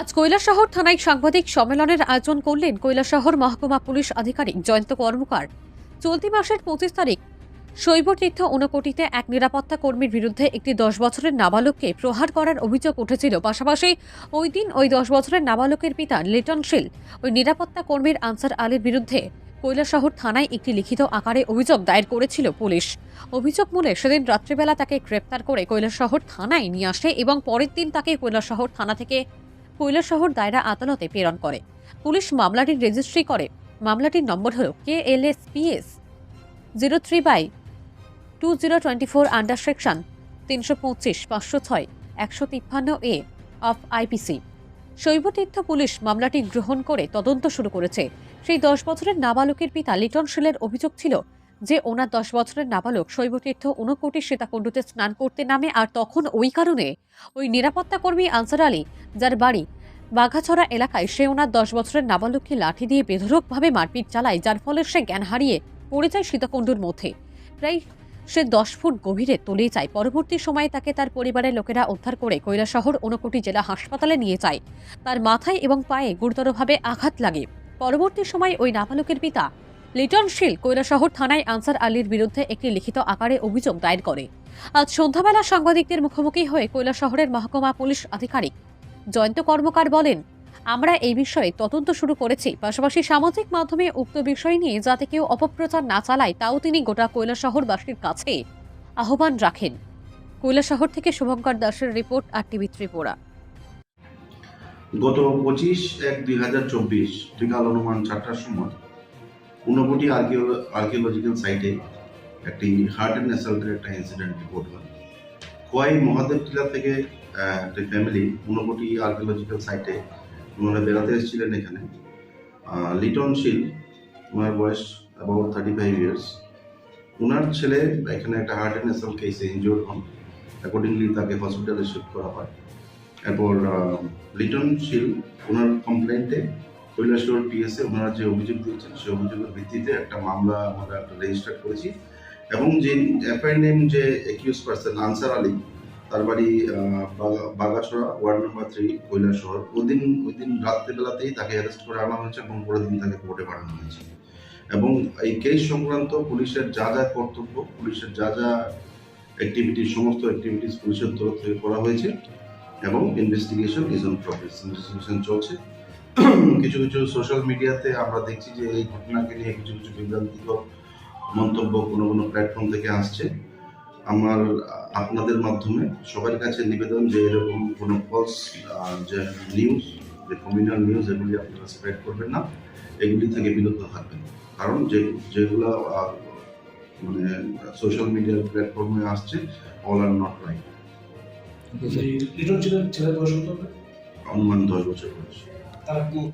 আজ কৈলাসহর থানায় সাংবাদিক সম্মেলনের আয়োজন করলেন কৈলাসহর মহকুমা পুলিশ আধিকারিক জয়ন্ত কর্মকার। চলতি মাসের পঁচিশ তারিখ শৈবতীর্থ ঊনকোটিতে এক নিরাপত্তা কর্মীর বিরুদ্ধে একটি দশ বছরের নাবালককে প্রহার করার অভিযোগ উঠেছিল। পাশাপাশি ওই দিন ওই দশ বছরের নাবালকের পিতা লিটন শীল ওই নিরাপত্তা কর্মীর আনসার আলীর বিরুদ্ধে কৈলাসহর থানায় একটি লিখিত আকারে অভিযোগ দায়ের করেছিল পুলিশ। অভিযোগ মূলে সেদিন রাত্রিবেলা তাকে গ্রেপ্তার করে কৈলাসহর থানায় নিয়ে আসে এবং পরের দিন তাকে কৈলাসহর থানা থেকে কৈলাসহর দায়রা আদালতে প্রেরণ করে। পুলিশ মামলাটির রেজিস্ট্রি করে। মামলাটির নম্বর হল K L S PS zero three by two zero twenty four under section তিনশো পঁচিশ পাঁচশো ছয় একশো তিপ্পান্ন A of IPC Shaibatirtha police মামলাটি গ্রহণ করে তদন্ত শুরু করেছে। সেই দশ বছরের নাবালকের পিতা লিটন শীলের অভিযোগ ছিল যে ওনার দশ বছরের নাবালক শৈবতীর্থ ঊনকোটি সীতাকুণ্ডুতে স্নান করতে নামে আর তখন ওই কারণে ওই নিরাপত্তা কর্মী আনসার আলী, যার বাড়ি বাঘাছড়া এলাকায় সে ওনার দশ বছরের নাবালককে লাঠি দিয়ে বেধরকভাবে মারপিট চালায়, যার ফলে সে জ্ঞান হারিয়ে পড়ে যায় সীতাকুণ্ডুর মধ্যে। প্রায় সে দশ ফুট গভীরে তলিয়ে যায়। পরবর্তী সময়ে তাকে তার পরিবারের লোকেরা উদ্ধার করে কৈলাসহর ঊনকোটি জেলা হাসপাতালে নিয়ে যায়। তার মাথায় এবং পায়ে গুরুতরভাবে আঘাত লাগে। পরবর্তী সময় ওই নাবালকের পিতা লিটন শীল কৈলাসহর থানায় আনসার আলীর বিরুদ্ধে একটি লিখিত আকারে অভিযোগ দায়ের করে। আজ সন্ধ্যাবেলা সাংবাদিকদের মুখোমুখি হয়ে কৈলাসহরের মহকুমা পুলিশ আধিকারিক জয়ন্ত কর্মকার বলেন আমরা এই বিষয়ে তদন্ত শুরু করেছি। পাশাপাশি সামাজিক মাধ্যমে উক্ত বিষয় নিয়ে যাতে কেউ অপপ্রচার না চালায়, তাও তিনি গোটা কৈলাসহরবাসীর কাছে আহ্বান রাখেন। কৈলাসহর থেকে শুভঙ্কর দাসের রিপোর্ট, আর টিভি ত্রিপুরা। গত পঁচিশ এক দুই হাজার চব্বিশ বিকাল অনুমান চারটার সময় ঊনকোটি আর্কিওলজিক্যাল সাইটে একটি হার্ট অ্যান্ড অ্যাসাল্টের একটা ইনসিডেন্ট রিপোর্ট হয়। খোয়াই মহাদেব টিলা থেকে একটা ফ্যামিলি ঊনকোটি আর্কিওলজিক্যাল সাইটে ওনারা বেড়াতে এসেছিলেন এখানে। লিটন শীল, ওনার বয়স অ্যাবাউট থার্টি ফাইভ ইয়ার্স ওনার ছেলে এখানে একটা হার্ট অ্যান্ড অ্যাসাল্ট কেসে ইনজোর্ড হন। অ্যাকর্ডিংলি তাকে হসপিটালে শিফট করা হয়। এরপর লিটন শীল, ওনার কমপ্লেন্টে কৈলাসহর পিএসএ ওনারা যে অভিযোগ দিয়েছেন সেই অভিযোগের ভিত্তিতে একটা মামলা আমরা একটা রেজিস্টার করেছি। এবং যে অ্যাপয়েন্টেম যে একিউজ পার্সন আনসার আলী তার বাড়ি Bagachhara, ward number three Kailashahar ওই দিন ওই দিন রাত্রেবেলাতেই তাকে অ্যারেস্ট করে আনা হয়েছে এবং পরের দিন তাকে কোর্টে পাঠানো হয়েছে। এবং এই কেস সংক্রান্ত পুলিশের যা যা কর্তব্য, পুলিশের যা যা অ্যাক্টিভিটি সমস্ত অ্যাক্টিভিটিস পুলিশের তরফ থেকে করা হয়েছে এবং investigation is on progress investigation চলছে। কিছু কিছু সোশ্যাল মিডিয়াতে আমরা দেখছি যে এই ঘটনাকে নিয়ে কিছু কিছু বিভ্রান্তিকর মন্তব্য কোনো কোনো প্ল্যাটফর্ম থেকে আসছে। আমার আপনাদের মাধ্যমে সবার কাছে নিবেদন যে এরকম কোনো ফলস যে নিউজ যে কমিউনাল নিউজ এগুলি আপনারা স্প্রেড করবেন না। এগুলি থেকে বিরত থাকবেন। কারণ যে যেগুলো মানে সোশ্যাল মিডিয়ার প্ল্যাটফর্মে আসছে অল আর নট রাইট বয়স অনুমান দশ বছর বয়স। তার কি